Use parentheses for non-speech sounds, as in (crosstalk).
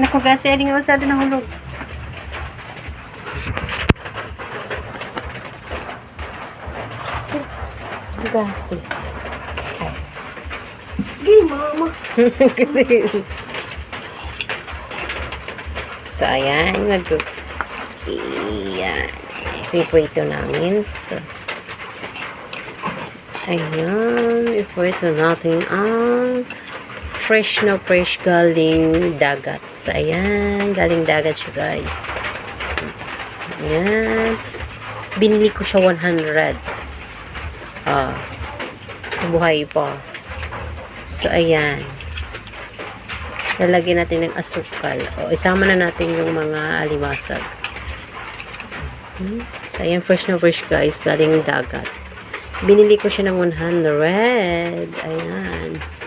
Naku, gasi, hindi nga masyado nahulog. Gasi. Gay, mama. (laughs) So, ayan, mag Ayan. Ipiprito namin. So, ayan. Ipiprito natin ang fresh na fresh galing dagat. So, ayan. Galing dagat siya, guys. Ayan. Binili ko siya 100. Ah. So, buhay pa. So, ayan lalagyan natin ng asukal. O, isama na natin yung mga alimasag. Hmm. So, ayan, fresh na fresh guys, galing dagat. Binili ko siya ng 100. Ayan.